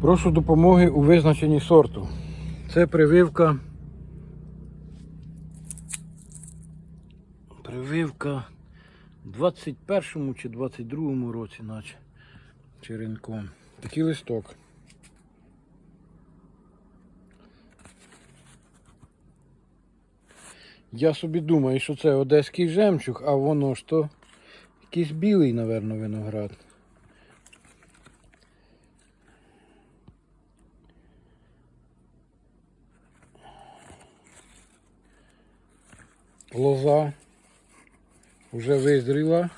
Прошу допомоги у визначенні сорту. Це прививка. Прививка в 21-му чи 22-му році, наче черенком. Такий листок. Я собі думаю, що це одеський жемчуг, а воно ж то якийсь білий, напевно, виноград. Лоза вже визріла.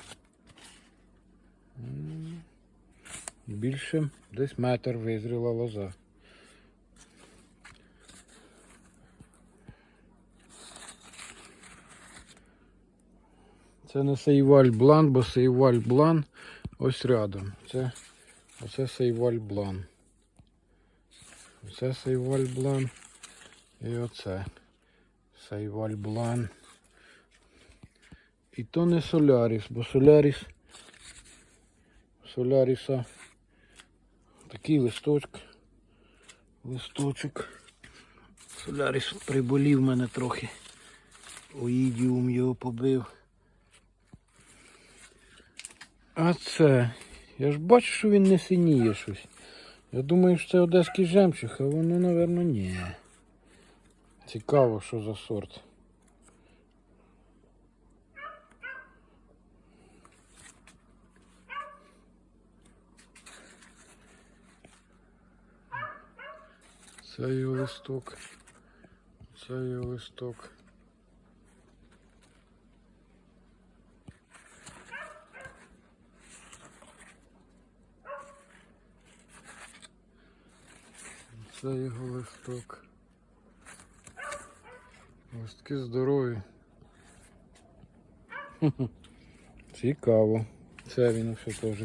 Більше десь метр визріла лоза. Це не Сейваль Блан, бо Сейваль Блан ось рядом. Це оце Сейваль Блан. Оце Сейваль Блан. І оце Сейваль Блан. І то не Соляріс, бо Соляріс Соляріса такий листочок. Листочок. Соляріс приболів мене трохи. Оїдіум його побив. А це. Я ж бачу, що він не синіє щось. Я думаю, що це одеський жемчуг, а воно, напевно, ні. Цікаво, що за сорт. Це його листок. Це його листок. Це його листок. Листки здорові. Цікаво. Це він ще теж